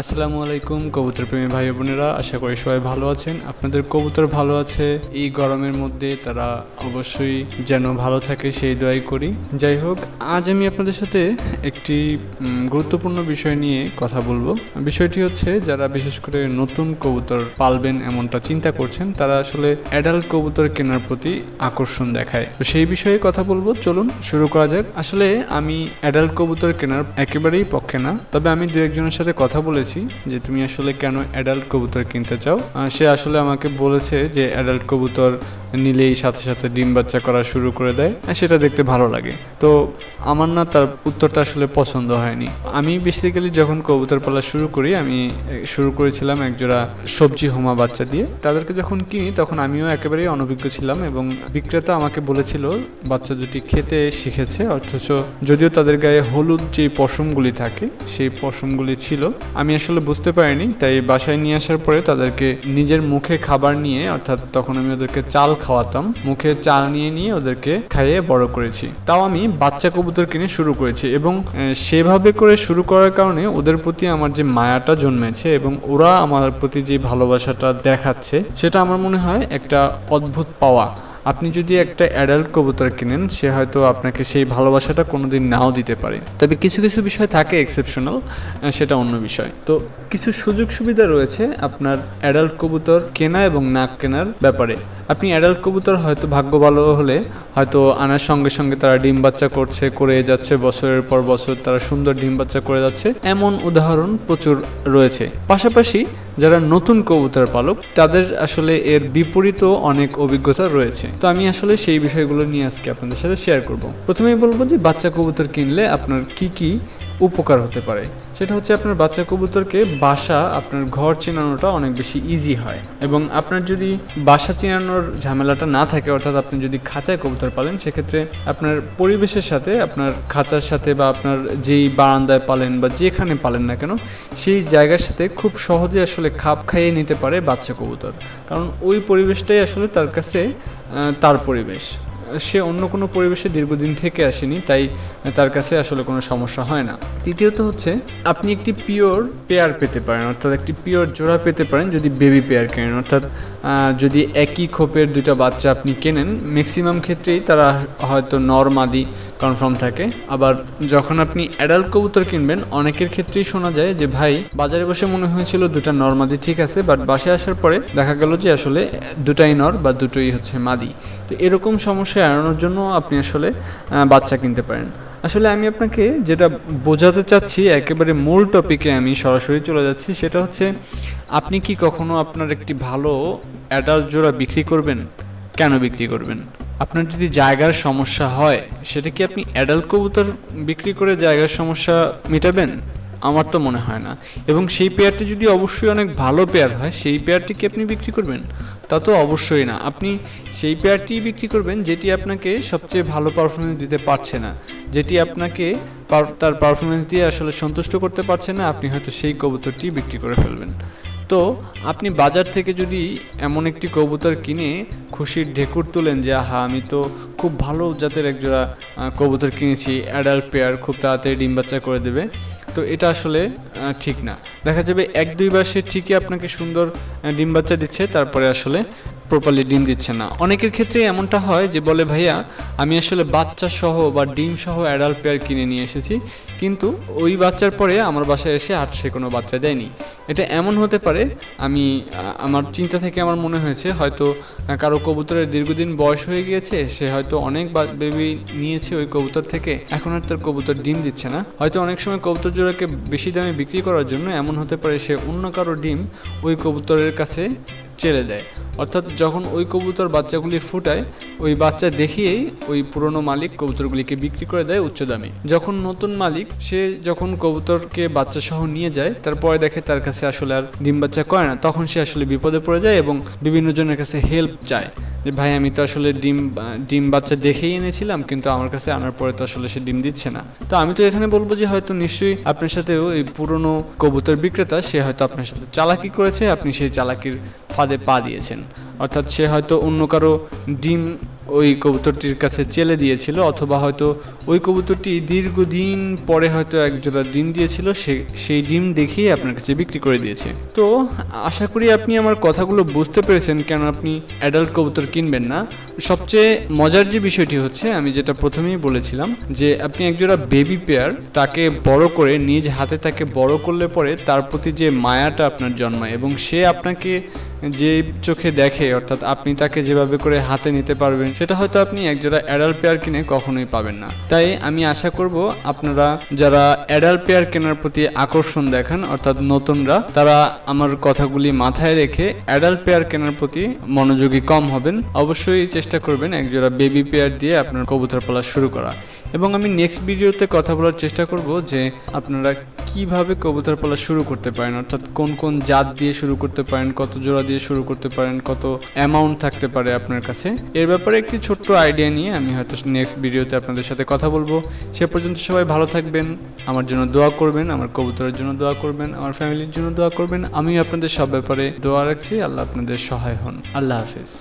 আসসালামু আলাইকুম কবুতর প্রেমী ভাই বোনেরা। আশা করি সবাই ভালো আছেন। আপনাদের কবুতর ভালো আছে। এই গরমের মধ্যে তারা অবশ্যই যেন ভালো থাকে, সেই দোয়াই করি। যাই হোক, আজ আমি আপনাদের সাথে একটি গুরুত্বপূর্ণ বিষয় নিয়ে কথা বলব। বিষয়টি হচ্ছে, যারা বিশেষ করে নতুন কবুতর পালবেন এমনটা চিন্তা করছেন, তারা আসলে অ্যাডাল্ট কবুতর কেনার প্রতি আকর্ষণ দেখায়। তো সেই বিষয়ে কথা বলব। চলুন, শুরু করা যাক। আসলে আমি অ্যাডাল্ট কবুতর কেনার একেবারেই পক্ষে না। তবে আমি দু একজনের সাথে কথা বলেছি যে তুমি আসলে কেন অ্যাডাল্ট কবুতর কিনতে চাও। সে আসলে আমাকে বলেছে যে অ্যাডাল্ট কবুতর নিলেই সাথে সাথে ডিম বাচ্চা করা শুরু করে দেয় আর সেটা দেখতে ভালো লাগে। তো আমার না তার উত্তরটা আসলে পছন্দ হয়নি। আমি বেসিক্যালি যখন কবুতর পালা শুরু করি, আমি শুরু করেছিলাম একজোড়া সবজি হোমা বাচ্চা দিয়ে। তাদেরকে যখন কিনি, তখন আমিও একেবারেই অনভিজ্ঞ ছিলাম এবং বিক্রেতা আমাকে বলেছিল, বাচ্চা দুটি খেতে শিখেছে, অথচ যদিও তাদের গায়ে হলুদ যে পশমগুলি থাকে, সেই পশমগুলি ছিল, আমি আসলে বুঝতে পারিনি। তাই বাসায় নিয়ে আসার পরে তাদেরকে নিজের মুখে খাবার নিয়ে, অর্থাৎ তখন আমি ওদেরকে চাল খাওয়াতাম, মুখে চাল নিয়ে নিয়ে ওদেরকে খাইয়ে বড় করেছি। তাও আমি বাচ্চা কবুতর কিনে শুরু করেছি এবং সেভাবে করে শুরু করার কারণে ওদের প্রতি আমার যে মায়াটা জন্মেছে এবং ওরা আমার প্রতি যে ভালোবাসাটা দেখাচ্ছে, সেটা আমার মনে হয় একটা অদ্ভুত পাওয়া। আপনি যদি একটা অ্যাডাল্ট কবুতর কিনেন, সে হয়তো আপনাকে সেই ভালোবাসাটা কোনোদিন নাও দিতে পারে। তবে কিছু কিছু বিষয় থাকে এক্সেপশনাল সেটা অন্য বিষয়। তো কিছু সুযোগ সুবিধা রয়েছে আপনার অ্যাডাল্ট কবুতর কেনা এবং না কেনার ব্যাপারে। আপনি অ্যাডাল্ট কবুতর হয়তো ভাগ্য ভালো হলে হয়তো আনার সঙ্গে সঙ্গে তারা ডিম বাচ্চা করছে, করে যাচ্ছে, বছরের পর বছর তারা সুন্দর ডিম বাচ্চা করে যাচ্ছে। এমন উদাহরণ প্রচুর রয়েছে। পাশাপাশি যারা নতুন কবুতর পালক, তাদের আসলে এর বিপরীতও অনেক অভিজ্ঞতা রয়েছে। তো আমি আসলে সেই বিষয়গুলো নিয়ে আজকে আপনাদের সাথে শেয়ার করব। প্রথমেই বলব যে বাচ্চা কবুতর কিনলে আপনার কি কি উপকার হতে পারে। সেটা হচ্ছে আপনার বাচ্চা কবুতরকে বাসা আপনার ঘর চেনানোটা অনেক বেশি ইজি হয়। এবং আপনার যদি বাসা চেনানোর ঝামেলাটা না থাকে, অর্থাৎ আপনি যদি খাঁচায় কবুতর পালেন, সেক্ষেত্রে আপনার পরিবেশের সাথে, আপনার খাঁচার সাথে বা আপনার যেই বারান্দায় পালেন বা যেখানে পালেন না কেন, সেই জায়গার সাথে খুব সহজে আসলে খাপ খাইয়ে নিতে পারে বাচ্চা কবুতর। কারণ ওই পরিবেশটাই আসলে তার কাছে তার পরিবেশ। সে অন্য কোনো পরিবেশে দীর্ঘদিন থেকে আসেনি, তাই তার কাছে আসলে কোনো সমস্যা হয় না। তৃতীয়ত হচ্ছে, আপনি একটি পিওর পেয়ার পেতে পারেন, অর্থাৎ একটি পিওর জোড়া পেতে পারেন যদি বেবি পেয়ার কেনেন। অর্থাৎ যদি একই খোপের দুটা বাচ্চা আপনি কেনেন ম্যাক্সিমাম ক্ষেত্রেই তারা হয়তো নর মাদি কনফার্ম থাকে। আবার যখন আপনি অ্যাডাল্ট কবুতর কিনবেন, অনেকের ক্ষেত্রেই শোনা যায় যে, ভাই, বাজারে বসে মনে হয়েছিল দুটা নর মাদি ঠিক আছে বাট বাসায় আসার পরে দেখা গেল যে, আসলে দুটাই নর বা দুটোই হচ্ছে মাদি। তো এরকম সমস্যা এড়ানোর জন্য আপনি আসলে বাচ্চা কিনতে পারেন। আসলে আমি আপনাকে যেটা বোঝাতে চাচ্ছি, একেবারে মূল টপিকে আমি সরাসরি চলে যাচ্ছি, সেটা হচ্ছে, আপনি কি কখনো আপনার একটি ভালো অ্যাডাল্ট জোড়া বিক্রি করবেন? কেন বিক্রি করবেন? আপনার যদি জায়গার সমস্যা হয়, সেটা কি আপনি অ্যাডাল্ট কবুতর বিক্রি করে জায়গার সমস্যা মেটাবেন? আমার তো মনে হয় না। এবং সেই পেয়ারটি যদি অবশ্যই অনেক ভালো পেয়ার হয়, সেই পেয়ারটি কি আপনি বিক্রি করবেন? তা তো অবশ্যই না। আপনি সেই পেয়ারটি বিক্রি করবেন, যেটি আপনাকে সবচেয়ে ভালো পারফরমেন্স দিতে পারছে না। যেটি আপনাকে তার পারফরমেন্স দিয়ে আসলে সন্তুষ্ট করতে পারছে না, আপনি হয়তো সেই কবুতরটি বিক্রি করে ফেলবেন। তো আপনি বাজার থেকে যদি এমন একটি কবুতর কিনে খুশির ঢেকুর তোলেন যে, আহা, আমি তো খুব ভালো জাতের একজোড়া কবুতর কিনেছি অ্যাডাল্ট পেয়ার খুব তাড়াতাড়ি ডিম বাচ্চা করে দেবে। তো এটা আসলে ঠিক না। দেখা যাবে এক দুই সে ঠিকই আপনাকে সুন্দর ডিম বাচ্চা দিচ্ছে, তারপরে আসলে প্রপারলি ডিম দিচ্ছে না। অনেকের ক্ষেত্রে এমনটা হয় যে বলে, ভাইয়া, আমি আসলে বাচ্চা সহ বা ডিম সহ অ্যাডাল্ট পেয়ার কিনে নিয়ে এসেছি, কিন্তু ওই বাচ্চার পরে আমার বাসায় এসে আর সে কোনো বাচ্চা দেয়নি। এটা এমন হতে পারে, আমি আমার চিন্তা থেকে আমার মনে হয়েছে, হয়তো কারও কবুতরের দীর্ঘদিন বয়স হয়ে গিয়েছে, সে হয়তো অনেক বেবি নিয়েছে ওই কবুতর থেকে, এখন আর তার কবুতর ডিম দিচ্ছে না। হয়তো অনেক সময় কবুতর জোড়াকে বেশি দামে বিক্রি করার জন্য এমন হতে পারে, সে অন্য কারও ডিম ওই কবুতরের কাছে চেলে দেয়। অর্থাৎ যখন ওই কবুতর বাচ্চাগুলি ফুটায়, ওই বাচ্চা দেখিয়েই ওই পুরনো মালিক কবুতরগুলিকে বিক্রি করে দেয় উচ্চ দামে। যখন নতুন মালিক, সে যখন কবুতরকে বাচ্চা সহ নিয়ে যায়, তারপরে দেখে তার কাছে আসলে আর ডিম বাচ্চা করে না, তখন সে আসলে বিপদে পড়ে যায় এবং বিভিন্ন জনের কাছে হেল্প চায়। যে ভাই, আমি তো আসলে ডিম ডিম বাচ্চা দেখেই এনেছিলাম, কিন্তু আমার কাছে আনার পরে তো আসলে সে ডিম দিচ্ছে না। তো আমি তো এখানে বলব যে হয়তো নিশ্চয়ই আপনার সাথেও এই পুরনো কবুতর বিক্রেতা, সে হয়তো আপনার সাথে চালাকি করেছে, আপনি সেই চালাকির ফাঁদে পা দিয়েছেন। অর্থাৎ সে হয়তো অন্য কারও ডিম ওই কবুতরটির কাছে চেলে দিয়েছিল, অথবা হয়তো ওই কবুতরটি দীর্ঘদিন পরে হয়তো এক জোড়া ডিম দিয়েছিল, সে, সেই ডিম দেখিয়ে আপনার কাছে বিক্রি করে দিয়েছে। তো আশা করি আপনি আমার কথাগুলো বুঝতে পেরেছেন, কেন আপনি অ্যাডাল্ট কবুতর কিনবেন না। সবচেয়ে মজার যে বিষয়টি হচ্ছে, আমি যেটা প্রথমেই বলেছিলাম, যে আপনি একজোড়া বেবি পেয়ার তাকে বড় করে, নিজ হাতে তাকে বড় করলে পরে তার প্রতি যে মায়াটা আপনার জন্মায়, এবং সে আপনাকে যে চোখে দেখে, অর্থাৎ আপনি তাকে যেভাবে করে হাতে নিতে পারবেন, সেটা হয়তো আপনি একজোড়া অ্যাডাল্ট পেয়ার কিনে কখনোই পাবেন না। তাই আমি আশা করব আপনারা যারা অ্যাডাল্ট পেয়ার কেনার প্রতি আকর্ষণ দেখান, অর্থাৎ নতুনরা, তারা আমার কথাগুলি মাথায় রেখে অ্যাডাল্ট পেয়ার কেনার প্রতি মনোযোগী কম হবেন। অবশ্যই চেষ্টা করবেন একজোড়া বেবি পেয়ার দিয়ে আপনার কবুতর পালা শুরু করা। এবং আমি নেক্সট ভিডিওতে কথা বলার চেষ্টা করব যে আপনারা কীভাবে কবুতর পালা শুরু করতে পারেন, অর্থাৎ কোন কোন জাত দিয়ে শুরু করতে পারেন, কত জোড়া দিয়ে শুরু করতে পারেন, কত অ্যামাউন্ট থাকতে পারে আপনার কাছে। এর ব্যাপারে একটি ছোট্ট আইডিয়া নিয়ে আমি হয়তো নেক্সট ভিডিওতে আপনাদের সাথে কথা বলব। সে পর্যন্ত সবাই ভালো থাকবেন, আমার জন্য দোয়া করবেন, আমার কবুতরের জন্য দোয়া করবেন, আমার ফ্যামিলির জন্য দোয়া করবেন। আমিও আপনাদের সব ব্যাপারে দোয়া রাখছি, আল্লাহ আপনাদের সহায় হন। আল্লাহ হাফিজ।